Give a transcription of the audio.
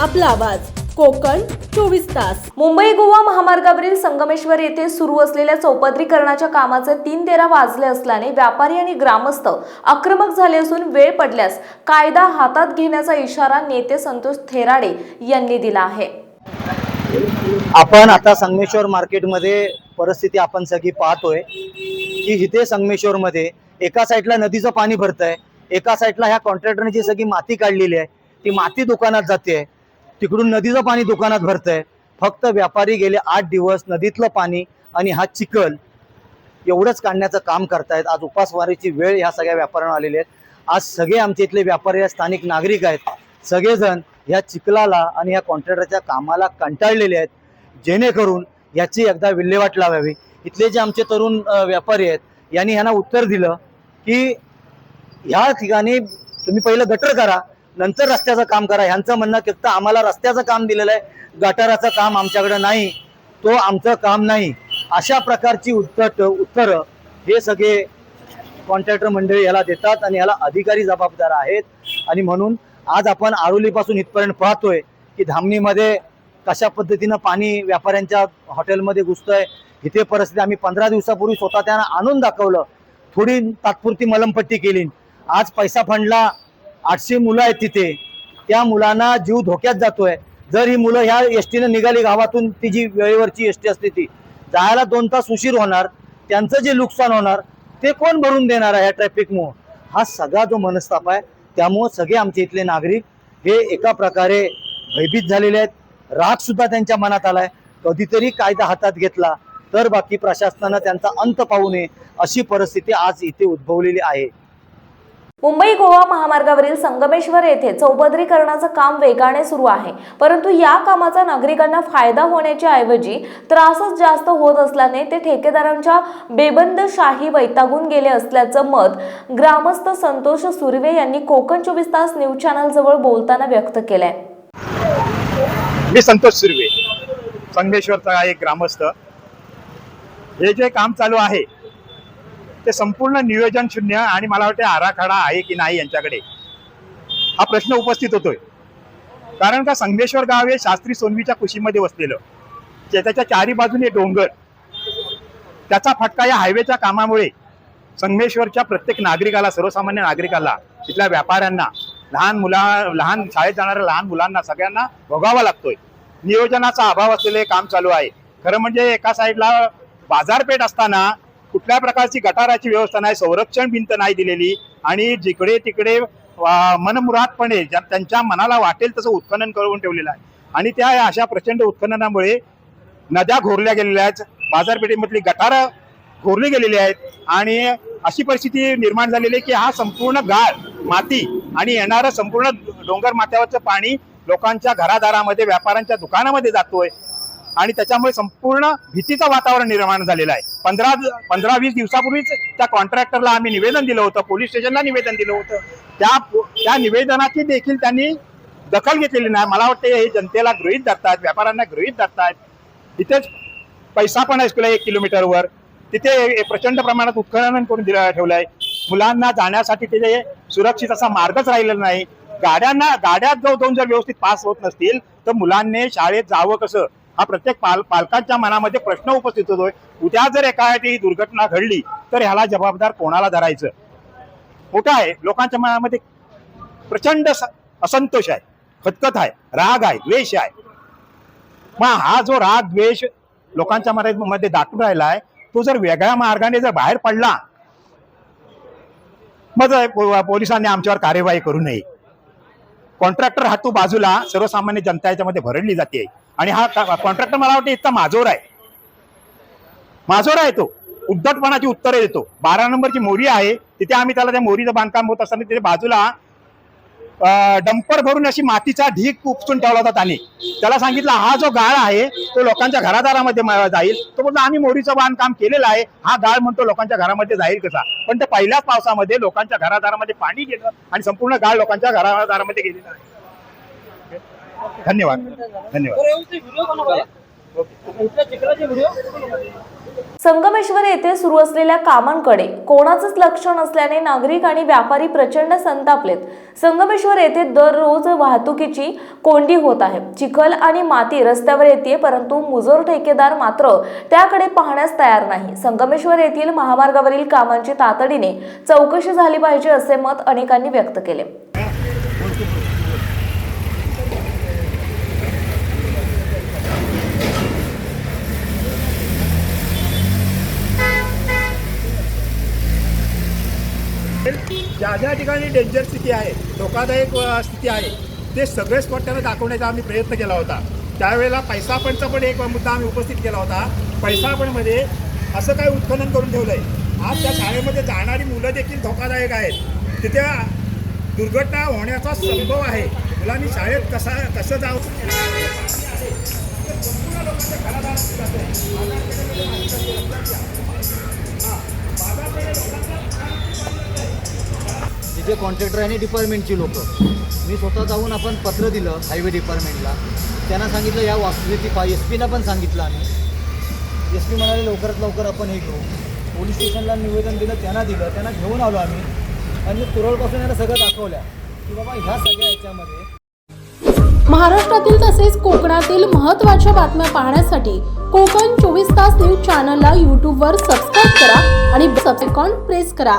आपला आवाज. कोकण चोवीस तास. मुंबई गोवा महामार्गावरील संगमेश्वर येथे सुरू असलेल्या चौपदरीकरणाच्या कामाचे तीन तेरा वाजले असल्याने व्यापारी आणि ग्रामस्थ आक्रमक झाले असून वेळ पडल्यास कायदा हातात घेण्याचा इशारा नेते संतोष थेराडे यांनी दिला आहे. आपण आता संगमेश्वर मार्केटमध्ये परिस्थिती आपण सगळी पाहतोय की इथे संगमेश्वरमध्ये एका साईडला नदीचं पाणी भरतंय एका साईडला ह्या कॉन्ट्रॅक्टरने जी सगळी माती काढलेली आहे ती माती दुकानात जाते तिकडून नदीचं पाणी दुकानात भरतंय. फक्त व्यापारी गेले आठ दिवस नदीतलं पाणी आणि हा चिखल. एवढंच काढण्याचं काम करतायत. आज उपासवारीची वेळ ह्या सगळ्या व्यापाऱ्यांना आलेली आहेत. आज सगळे आमच्या इथले व्यापारी स्थानिक नागरिक आहेत. सगळेजण ह्या चिखलाला आणि ह्या कॉन्ट्रॅक्टरच्या कामाला कंटाळलेले आहेत. जेणेकरून याची एकदा विल्हेवाट लावावी. इथले जे आमचे तरुण व्यापारी आहेत यांनी ह्यांना उत्तर दिलं की ह्या ठिकाणी तुम्ही पहिलं गटर करा. नंतर रस्त्याचं काम करा. ह्यांचं म्हणणं फक्त आम्हाला रस्त्याचं काम दिलेलं आहे. गटाराचं काम आमच्याकडे नाही. तो आमचं काम नाही. अशा प्रकारची उत्तर उत्तरं हे सगळे कॉन्ट्रॅक्टर मंडळी याला देतात आणि याला अधिकारी जबाबदार आहेत. आणि म्हणून आज आपण आरोलीपासून इथपर्यंत पाहतोय की धामणीमध्ये कशा पद्धतीनं पाणी व्यापाऱ्यांच्या हॉटेलमध्ये घुसतंय. इथे परिस्थिती आम्ही पंधरा दिवसापूर्वी स्वतः त्यांना आणून दाखवलं. थोडी तात्पुरती मलमपट्टी केली. आज पैसा फंडला. आठशे मुलं आहेत तिथे. त्या मुलांना जीव धोक्यात जातोय. जर ही मुलं ह्या एस टीनं निघाली गावातून ती जी वेळेवरची एस टी असते ती जायला दोन तास उशीर होणार त्यांचं जे नुकसान होणार ते कोण भरून देणार आहे या ट्रॅफिकमुळं हा सगळा जो मनस्ताप आहे त्यामुळं सगळे आमचे इथले नागरिक हे एका प्रकारे भयभीत झालेले आहेत. राग सुद्धा त्यांच्या मनात आलाय. कधीतरी कायदा हातात घेतला तर बाकी प्रशासनानं त्यांचा अंत पाहू नये अशी परिस्थिती आज इथे उद्भवलेली आहे. मुंबई गोवा महामार्गावरील संगमेश्वर येथे चौपदरीकरणाचं काम वेगाने सुरू आहे. परंतु या कामाचा नागरिकांना फायदा होण्याच्या ऐवजी त्रासच जास्त होत असल्याने ते ठेकेदारांच्या बेबंदशाही वैतागून गेले असल्याचं मत ग्रामस्थ संतोष सुर्वे यांनी कोकण चोवीस तास न्यूज चॅनल जवळ बोलताना व्यक्त केलंय. मी संतोष सुर्वे संगमेश्वरचा एक ग्रामस्थ. हे जे काम चालू आहे ते संपूर्ण नियोजन शून्य आणि मला वाटते आराखडा आहे की नाही यांच्याकडे? हा प्रश्न उपस्थित होतोय. कारण का संगमेश्वर गाव हे शास्त्री सोनवीच्या कुशीमध्ये वसलेलं. जे त्याच्या चारी बाजूने डोंगर. त्याचा फटका या हायवेच्या कामामुळे संगमेश्वरच्या प्रत्येक नागरिकाला सर्वसामान्य नागरिकाला तिथल्या व्यापाऱ्यांना लहान मुला लहान शाळेत जाणाऱ्या लहान मुलांना सगळ्यांना भोगावा लागतोय. नियोजनाचा अभाव असलेले हे काम चालू आहे. खरं म्हणजे एका साईडला बाजारपेठ असताना कुठल्या प्रकारची गटाराची व्यवस्था नाही संरक्षण भिंत नाही दिलेली आणि जिकडे तिकडे वा- मनमुरादपणे ज्या- त्यांच्या मनाला वाटेल तसं उत्खनन करून ठेवलेलं आहे. आणि त्या अशा प्रचंड उत्खननामुळे नद्या घोरल्या गेलेल्या आहेत बाजारपेठेमधली गटारं घोरली गेलेली आहेत आणि अशी परिस्थिती निर्माण झालेली आहे की हा संपूर्ण गाळ माती आणि येणारं संपूर्ण डोंगर माथ्यावरचं पाणी लोकांच्या घरादारामध्ये व्यापाऱ्यांच्या दुकानामध्ये जातोय. आणि त्याच्यामुळे संपूर्ण भीतीचं वातावरण निर्माण झालेलं आहे. पंधरा पंधरा वीस दिवसापूर्वीच त्या कॉन्ट्रॅक्टरला आम्ही निवेदन दिलं होतं पोलीस स्टेशनला निवेदन दिलं होतं. त्या त्या निवेदनाची देखील त्यांनी दखल घेतलेली नाही. मला वाटतं हे जनतेला गृहीत धरतात व्यापाऱ्यांना गृहीत धरतात इथेच पैसा पण आहे तुला एक किलोमीटरवर. तिथे प्रचंड प्रमाणात उत्खनन करून दिलं आहे मुलांना जाण्यासाठी तिथे सुरक्षित असा मार्गच राहिलेला नाही. गाड्यांना गाड्यात जो दोन जर व्यवस्थित पास होत नसतील तर मुलांनी शाळेत जावं कसं? हा प्रत्येक पाल पालकांच्या मनामध्ये प्रश्न उपस्थित होतोय. उद्या जर एखादी दुर्घटना घडली तर ह्याला जबाबदार कोणाला धरायचं? मोठं आहे. लोकांच्या मनामध्ये प्रचंड असंतोष आहे. खतखत आहे. राग आहे. द्वेष आहे. मग हा जो राग द्वेष लोकांच्या मध्ये मध्ये दाटून राहिला आहे तो जर वेगळ्या मार्गाने जर बाहेर पडला मग पोलिसांनी आमच्यावर कार्यवाही करू नये. कॉन्ट्रॅक्टर हा तो बाजूला सर्वसामान्य जनता याच्यामध्ये भरडली जाते. आणि हा कॉन्ट्रॅक्टर मला वाटतं इतका माजोर आहे. माजोर आहे तो. उद्धटपणाची उत्तरे देतो. बारा नंबरची मोरी आहे. तिथे आम्ही त्याला त्या मोरीचं बांधकाम होत असताना तिथे बाजूला डंपर भरून अशी मातीचा ढीक उपसून ठेवला होता त्याने. त्याला सांगितलं हा जो गाळ आहे तो लोकांच्या घरादारामध्ये जाईल. तो बोलतो आम्ही मोरीचं बांधकाम केलेलं आहे. हा गाळ म्हणतो लोकांच्या घरामध्ये जाईल कसा. पण ते पहिल्याच पावसामध्ये लोकांच्या घरादारामध्ये पाणी गेलं आणि संपूर्ण गाळ लोकांच्या घरादारामध्ये गेलेलं आहे. धन्यवाद. धन्यवाद. संगमेश्वर येथे सुरू असलेल्या कामांकडे कोणाचंच लक्ष नसल्याने नागरिक आणि व्यापारी प्रचंड संतापलेत. संगमेश्वर येथे दररोज वाहतुकीची कोंडी होत आहे. चिखल आणि माती रस्त्यावर येते परंतु मुजोर ठेकेदार मात्र त्याकडे पाहण्यास तयार नाही. संगमेश्वर येथील महामार्गावरील कामांची तातडीने चौकशी झाली पाहिजे असे मत अनेकांनी व्यक्त केले. ज्या ज्या ठिकाणी डेंजर स्थिती आहे धोकादायक स्थिती आहे ते सगळे स्पॉट त्यांना दाखवण्याचा आम्ही प्रयत्न केला होता. त्यावेळेला पैसा पणचा पण एक मुद्दा आम्ही उपस्थित केला होता. पैसा असं काय उत्खनन करून ठेवलं आहे आज त्या शाळेमध्ये जाणारी मुलं देखील धोकादायक आहेत. तिथे दुर्घटना होण्याचा संभव आहे. मुलांनी शाळेत कसा कसं जावं? जे कॉन्ट्रॅक्टर आणि डिपार्टमेंटची लोक. मी स्वतः जाऊन आपण पत्र दिलं हायवे डिपार्टमेंटला त्यांना सांगितलं या वास्तुस्थिती पा एस पीला पण सांगितलं आम्ही. एस पी म्हणाले लवकरात लवकर आपण हे घेऊ. पोलीस स्टेशनला निवेदन दिलं त्यांना दिलं त्यांना घेऊन आलो आम्ही. आणि तुरळपासून यांना सगळं दाखवल्या की बाबा ह्या सगळ्या याच्यामध्ये महाराष्ट्रातील तसेच कोकणातील महत्त्वाच्या बातम्या पाहण्यासाठी कोकण चोवीस तास न्यूज चॅनलला यूट्यूबवर सबस्क्राईब करा आणि सबसेकॉन प्रेस करा.